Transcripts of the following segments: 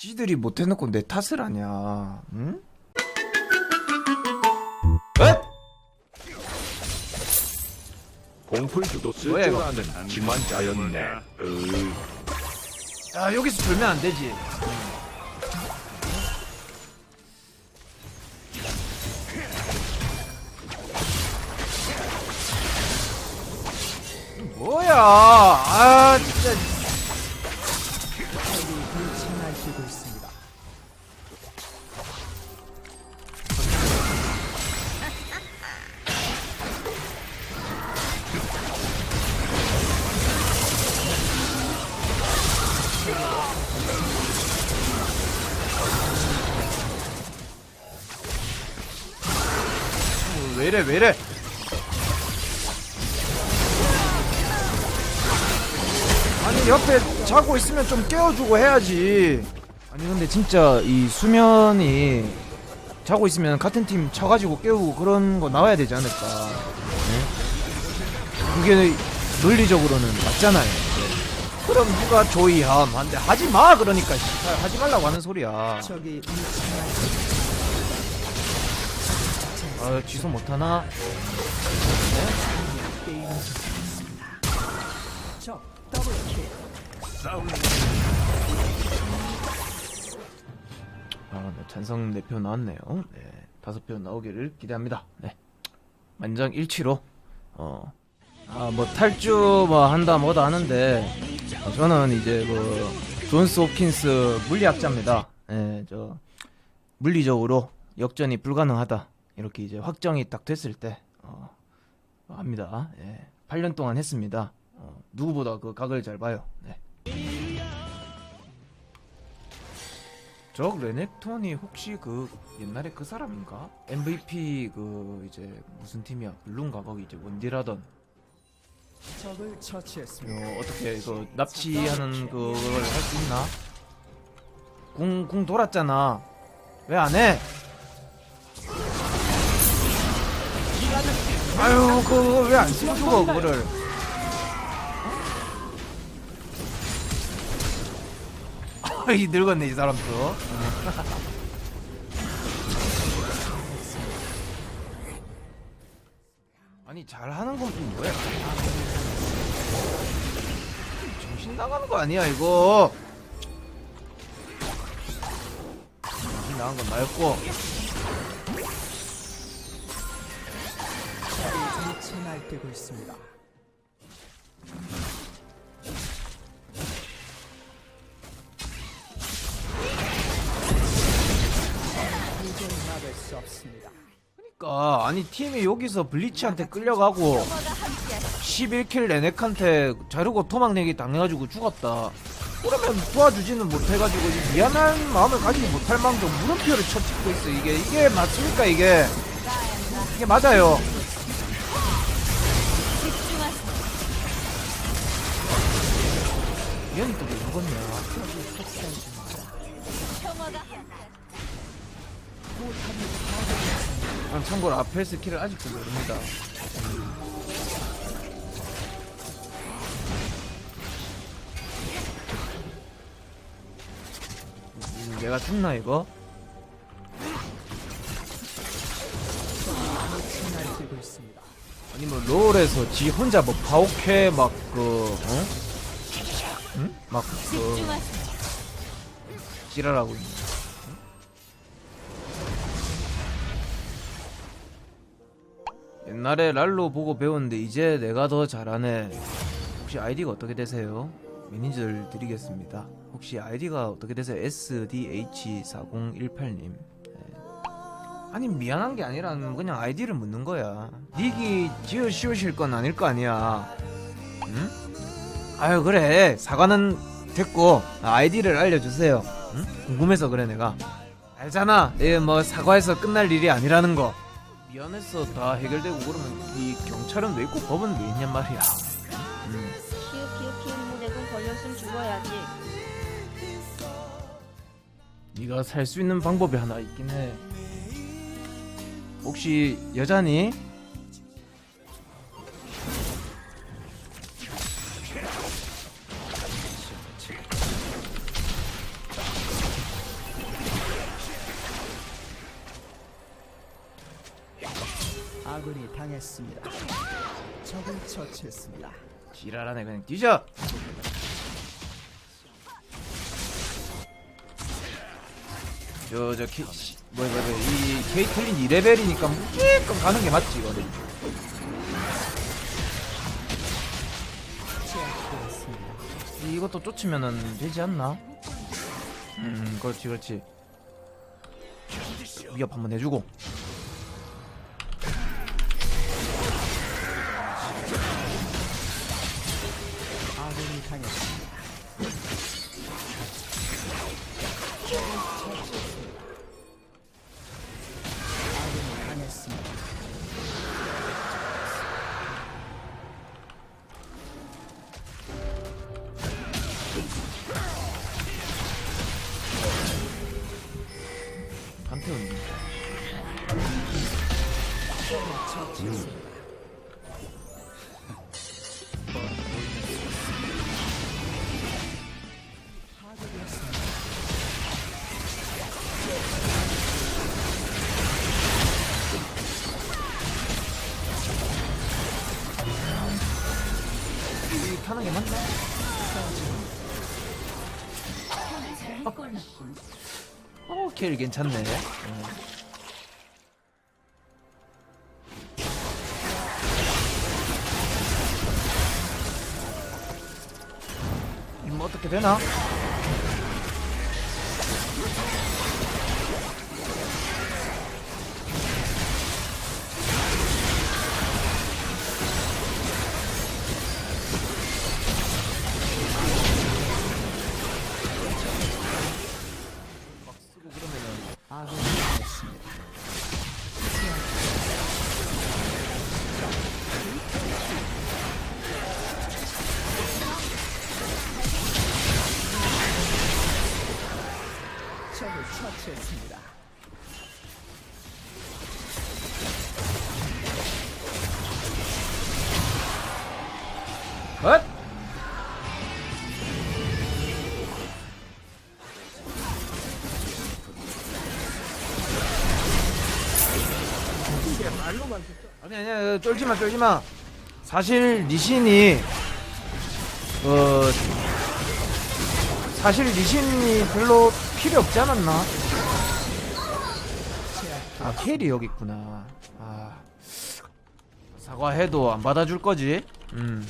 지들이 못해놓고 내 탓을 하냐 응? 공풀주도 쓸 뭐야, 줄 이거? 아는 기만 자였네. 으, 야 여기서 졸면 안 되지. 뭐야? 아 진짜 왜이래 왜이래? 아니 옆에 자고 있으면 좀 깨워주고 해야지. 아니 근데 진짜 이 수면이 자고 있으면 같은 팀 쳐가지고 깨우고 그런 거 나와야 되지 않을까. 네? 그게 논리적으로는 맞잖아요. 그럼 누가 조이함? 한데 하지마! 그러니까 씨발, 하지 말라고 하는 소리야. 불침날뛰고 아 취소 못하나? 더블킬. 아, 네, 찬성 4표 나왔네요. 네, 5표 나오기를 기대합니다. 네. 만장 일치로 어. 아, 뭐 탈주 뭐 한다 뭐다 하는데 어, 저는 이제 그 존스 홉킨스 물리학자입니다. 예, 저 물리적으로 역전이 불가능하다. 이렇게 이제 확정이 딱 됐을 때 어, 합니다. 예. 8년 동안 했습니다. 어, 누구보다 그 각을 잘 봐요. 네. 저 레넥톤이 혹시 그 옛날에 그 사람인가? MVP 그 이제 무슨 팀이야? 블룸가 거기 이제 원딜하던 적을 처치했습니다. 어, 어떻게 그 납치하는 그걸 할 수 있나? 궁, 궁 돌았잖아. 왜 안 해? 아유, 그거 왜안 쓰고 죽어, 그거를. 이 늙었네, 이 사람도. 아니, 잘하는 건 좀 뭐야? 정신 나가는 거 아니야 이거 정신 나간 건 나였고 적이 있습니다. 막을 수 없습니다. 그니까 아니 팀이 여기서 블리치한테 끌려가고 11킬 레넥한테 자르고 토막내기 당해가지고 죽었다 그러면 도와주지는 못해가지고 이 미안한 마음을 가지지 못할 망정 물음표를 쳐찍고 있어 이게 이게 맞습니까 이게 이게 맞아요 미연이 또왜 죽었냐 난 참고로 앞에 스킬을 아직도 모릅니다. 음, 얘가 죽나 이거? 아니 뭐 롤에서 지 혼자 뭐 파오케 막그 어? 응? 막 그 지랄하고 있는. 옛날에 랄로 보고 배웠는데 이제 내가 더 잘하네. 혹시 아이디가 어떻게 되세요? 매니저를 드리겠습니다. 혹시 아이디가 어떻게 되세요? SDH4018님. 아니 미안한 게 아니라 그냥 아이디를 묻는 거야. 닉이 지어 씌우실 건 아닐 거 아니야. 응? 아유 그래 사과는 됐고 아이디를 알려주세요. 응? 궁금해서 그래 내가. 알잖아. 얘뭐 사과해서 끝날 일이 아니라는 거. 미안해서 다 해결되고 그러면 이 경찰은 왜 있고 법은 왜 있냔 말이야. 음. 키읔 키읔 키읔 무대군 걸렸으면 죽어야지 네가 살 수 있는 방법이 하나 있긴 해. 혹시 여자니? 처치했습니다. 지랄하네 그냥 뒤져 저저 케 씨, 뭐야 뭐야 뭐야 이 케이틀린 2레벨이니까 무조건 가는 게 맞지 이거는 제압되었습니다. 이것도 쫓으면은 되지 않나? 음 그렇지 그렇지 위협 한번 해주고 어, 킬 괜찮네. 어. 이뭐 어떻게 되나? 처치했습니다. 엇! 아니 아니야 쫄지마 쫄지마 사실 리신이 어 사실 리신이 별로 필요 없지 않았나? 아 케일이 여기 있구나. 아. 사과해도 안 받아줄 거지? 음.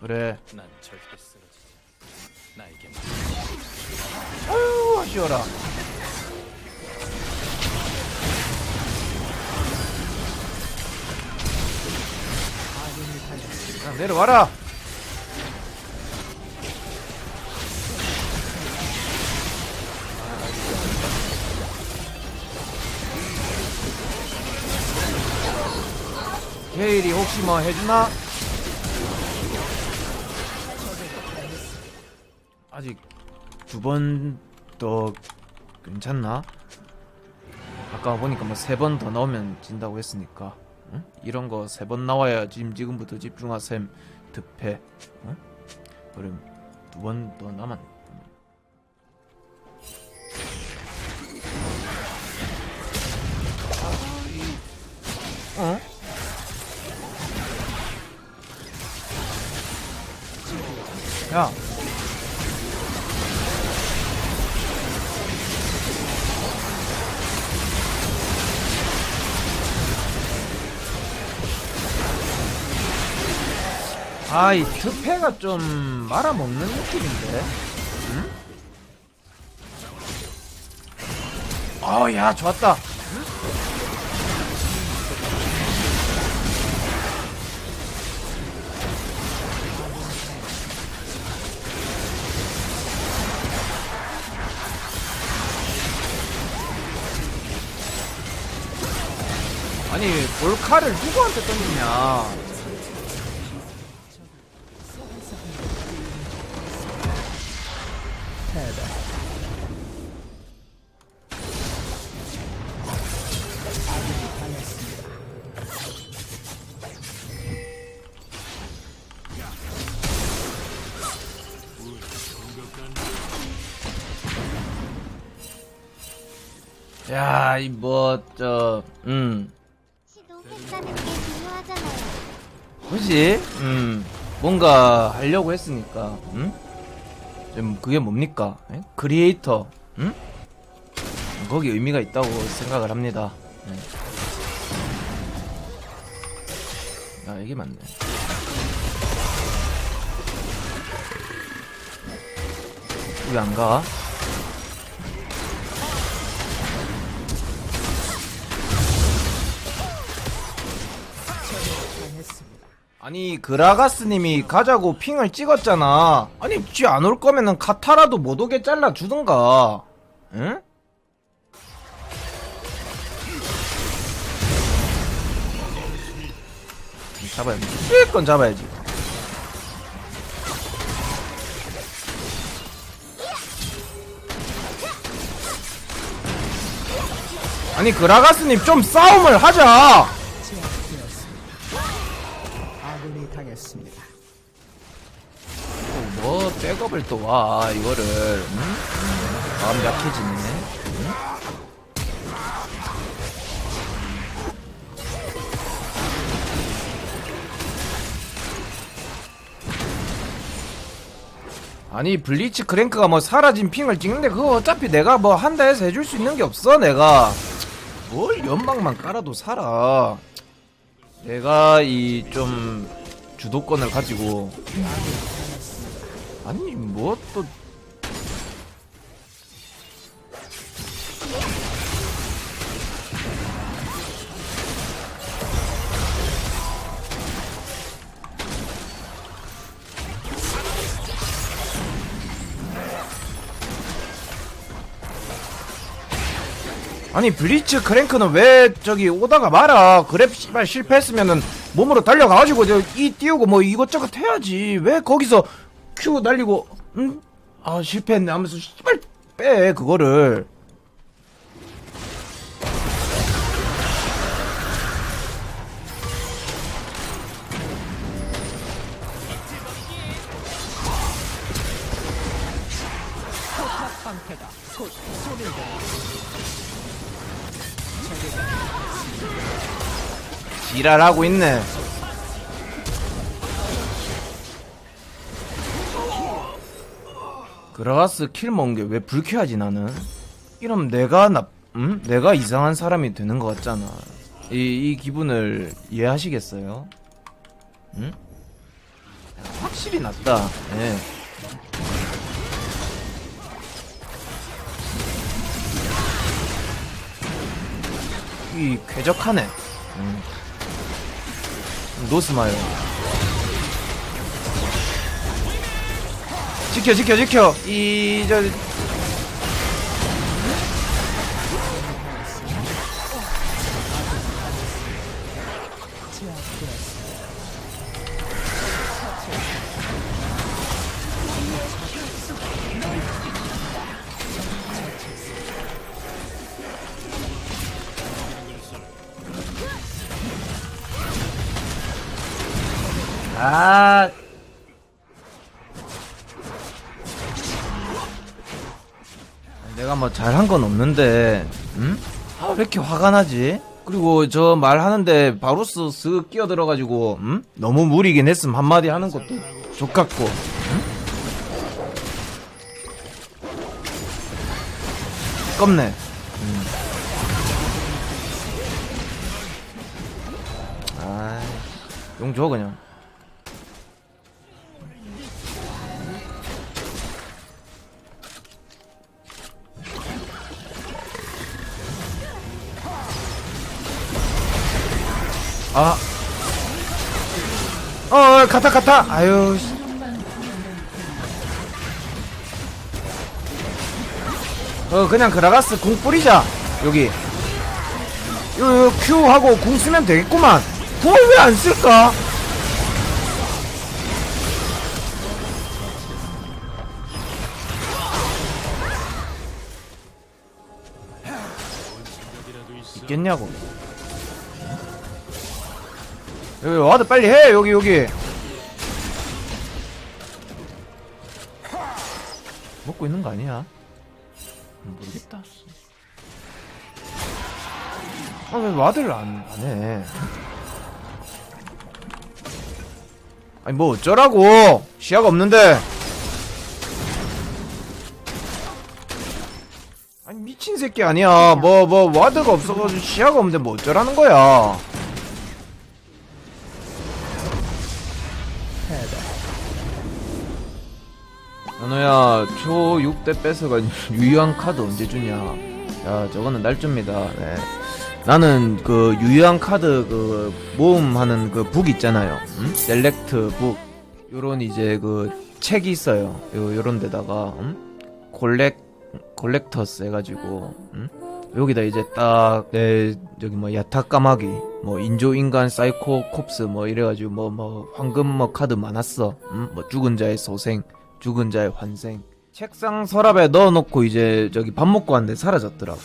그래. 난 절대 쓰러지지. 나에게 아유 아쉬워라. 야, 내려와라 케일이 혹시 뭐 해주나? 아직 두 번 더 괜찮나? 아까 보니까 뭐 세 번 더 나오면 진다고 했으니까 응? 이런 거 세 번 나와야 지금 지금부터 집중하셈 득패 응? 그럼 두 번 더 남았 어? 야 아, 이 특패가 좀 말아먹는 느낌인데? 응? 어, 야, 좋았다. 아니, 볼카를 누구한테 던지냐? 야, 이 뭐, 그지? 음, 뭔가 하려고 했으니까, 음? 좀 그게 뭡니까? 에? 크리에이터, 음? 거기 의미가 있다고 생각을 합니다. 네. 아, 이게 맞네. 왜 안 가? 아니 그라가스님이 가자고 핑을 찍었잖아. 아니 쥐 안 올 거면은 카타라도 못 오게 잘라 주든가. 응? 잡아야지. 실건 잡아야지. 아니 그라가스님 좀 싸움을 하자. 당했습니다. 또 뭐 백업을 또 와 이거를 응? 마음 약해지네 응? 아니 블리치 크랭크가 뭐 사라진 핑을 찍는데 그거 어차피 내가 뭐 한다 해서 해줄 수 있는 게 없어 내가 뭘 연막만 깔아도 살아 내가 이 좀 주도권을 가지고. 아니 뭐 또. 아니 블리츠 크랭크는 왜 저기 오다가 말아? 그랩 씨발 실패했으면은 몸으로 달려가가지고 저이 띄우고 뭐 이것저것 해야지 왜 거기서 큐 날리고 응? 아 실패했네 하면서 씨발 빼 그거를 지랄하고 있네 그라가스 킬 먹은 게 왜 불쾌하지 나는 이러면 내가 나 음? 내가 이상한 사람이 되는 것 같잖아 이, 이 기분을 이해하시겠어요? 응? 확실히 낫다 예. 이 쾌적하네 음. 노스마요. 지켜 지켜 지켜. 이저 아. 내가 뭐 잘한 건 없는데, 응? 아, 왜 이렇게 화가 나지? 그리고 저 말하는데 바루스 쓱 끼어 들어가지고, 응? 너무 무리긴 했음 한마디 하는 것도 족같고, 응? 껍네. 응. 아, 용 줘, 그냥. 아. 어, 어, 갔다, 갔다. 아유. 씨. 어, 그냥 그라가스 궁 뿌리자. 여기. 요, 요, Q 하고 궁 쓰면 되겠구만. 궁을 왜 안 쓸까? 있겠냐고. 여기 와드 빨리 해 여기 여기 먹고 있는 거 아니야? 모르겠다 아, 왜 와드를 안, 안 해? 아니, 뭐 어쩌라고! 시야가 없는데! 아니, 미친 새끼 아니야. 뭐, 뭐, 와드가 없어가지고 시야가 없는데 뭐 어쩌라는 거야. 연호야, 초 6대 뺏어가 유효한 카드 언제 주냐? 야, 저거는 날줍니다. 네. 나는 그 유효한 카드 그 모음하는 그 북 있잖아요. 음? 셀렉트 북. 요런 이제 그 책이 있어요. 요 요런 데다가 음? 콜렉 콜렉터스 해가지고 음? 여기다 이제 딱 내 저기 뭐 야타 까마귀 뭐 인조 인간 사이코 콥스 뭐 이래가지고 뭐뭐 황금 뭐 카드 많았어. 음? 뭐 죽은 자의 소생, 죽은 자의 환생. 책상 서랍에 넣어놓고 이제 저기 밥 먹고 왔는데 사라졌더라고.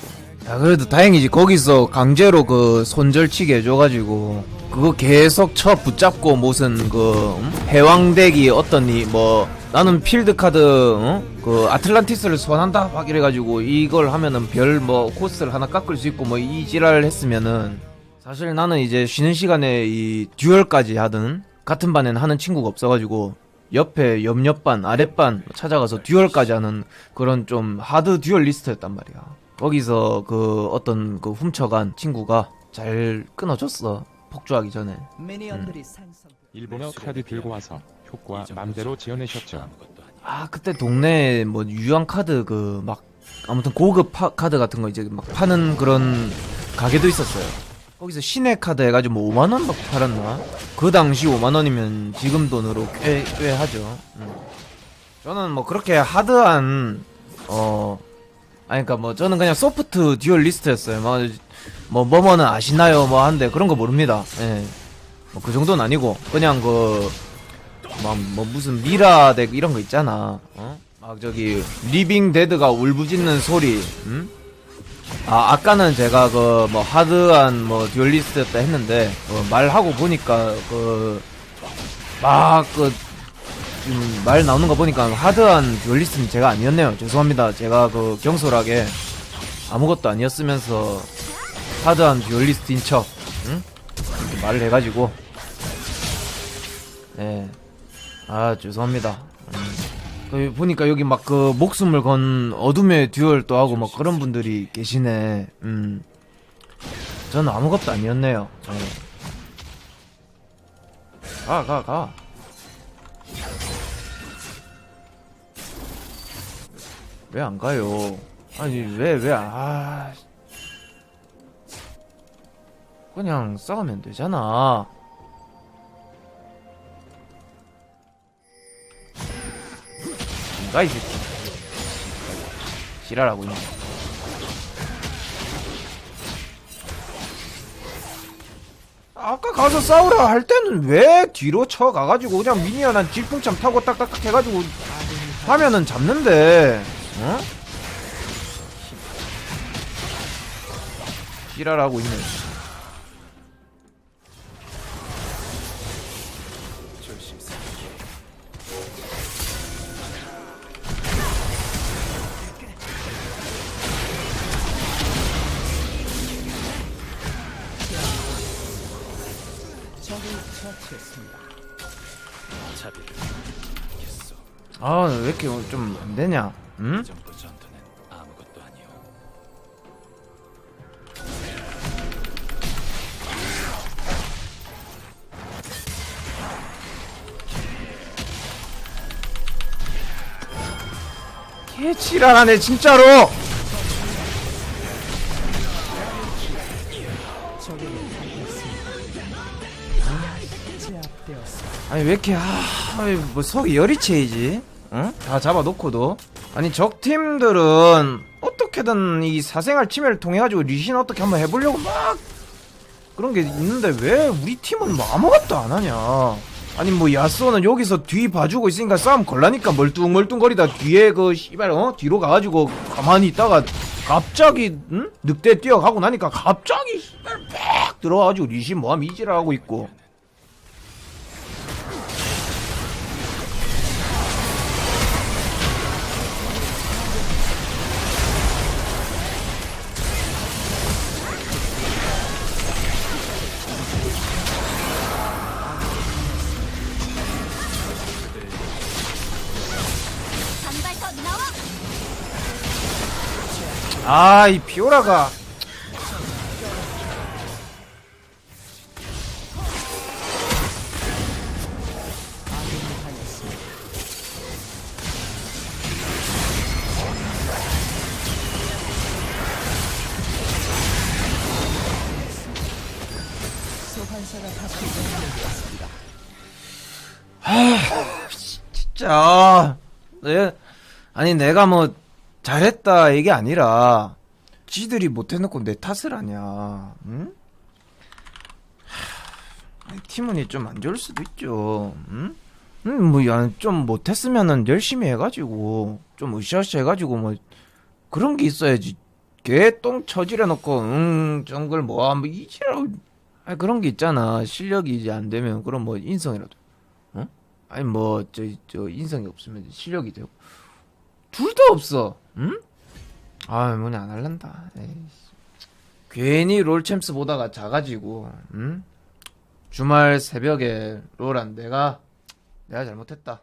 야 그래도 다행이지 거기서 강제로 그 손절치게 해줘가지고 그거 계속 쳐 붙잡고 무슨 그 음? 해왕대기 어떠니 뭐 나는 필드 카드 어? 그 아틀란티스를 소환한다 막 이래가지고 이걸 하면은 별 뭐 코스를 하나 깎을 수 있고 뭐 이 지랄 했으면은 사실 나는 이제 쉬는 시간에 이 듀얼까지 하든 같은 반에는 하는 친구가 없어가지고 옆에 옆옆반 아랫반 찾아가서 듀얼까지 하는 그런 좀 하드 듀얼 리스트였단 말이야 거기서 그 어떤 그 훔쳐간 친구가 잘 끊어줬어 폭주하기 전에 미니언들이 산성. 일본어 카드 들고 와서 효과 맘대로 지어내셨죠. 아 그때 동네에 뭐 유한 카드 그 막 아무튼 고급 파, 카드 같은 거 이제 막 파는 그런 가게도 있었어요. 거기서 시내 카드 해가지고 뭐 5만 원막 팔았나? 그 당시 5만 원이면 지금 돈으로 꽤 꽤 하죠. 음. 저는 뭐 그렇게 하드한 어 아니 그니까 뭐 저는 그냥 소프트 듀얼 리스트였어요. 뭐, 뭐 뭐뭐는 아시나요? 뭐 한데 그런 거 모릅니다. 예. 뭐 그 정도는 아니고 그냥 그 막 뭐 무슨 미라 덱 이런 거 있잖아. 어? 막 저기 리빙 데드가 울부짖는 소리. 음? 아 아까는 제가 그 뭐 하드한 뭐 듀얼리스트였다 했는데 어, 말하고 보니까 그 그막그 말 나오는 거 보니까 하드한 듀얼리스트는 제가 아니었네요. 죄송합니다. 제가 그 경솔하게 아무것도 아니었으면서 하드한 듀얼리스트인 척, 응? 이렇게 말을 해가지고, 네. 아, 죄송합니다. 음. 그 보니까 여기 막 그 목숨을 건 어둠의 듀얼 또 하고 막 그런 분들이 계시네. 음. 저는 아무것도 아니었네요. 네. 가, 가, 가. 왜 안 가요? 아니, 왜, 왜, 아. 그냥 싸우면 되잖아. 뭔가 이 새끼. 지랄하고 있네. 아까 가서 싸우라 할 때는 왜 뒤로 쳐 가가지고 그냥 미니언 한 질풍참 타고 딱딱딱 해가지고 하면은 잡는데, 어? 지랄하고 있네. 왜 이렇게 좀 안 되냐? 응? 개 지랄하네, 진짜로! 아니, 왜 이렇게, 아, 아이, 뭐, 속이 열이 채이지? 응? 다 잡아놓고도? 아니, 적 팀들은 어떻게든 이 사생활 침해를 통해 가지고 리신 어떻게 한번 해보려고 막 그런 게 있는데 왜 우리 팀은 뭐 아무것도 안 하냐? 아니 뭐 야스오는 여기서 뒤 봐주고 있으니까 싸움 걸라니까 멀뚱멀뚱거리다 뒤에 그 씨발 어 뒤로 가가지고 가만히 있다가 갑자기 응? 늑대 뛰어가고 나니까 갑자기 씨발 팍 들어와가지고 리신 뭐함 이지랄하고 있고 아이 다시 연결되었습니다. 진짜 내 아니 내가 뭐 잘했다 이게 아니라 지들이 못해놓고 내 탓을 하냐 응? 하, 팀원이 좀 안 좋을 수도 있죠 응? 응, 뭐, 야, 좀 못했으면은 열심히 해가지고, 좀 으쌰으쌰 해가지고, 뭐, 그런 게 있어야지. 개똥 처질해 놓고, 응, 정글 뭐, 뭐, 이지라고. 아 그런 게 있잖아. 실력이 이제 안 되면, 그럼 뭐, 인성이라도. 응? 아니, 뭐, 저, 저, 인성이 없으면 실력이 되고. 둘 다 없어. 응? 아, 뭐냐, 안 할란다. 에이씨. 괜히 롤 챔스 보다가 자가지고, 응? 주말 새벽에 롤한 내가, 내가 잘못했다.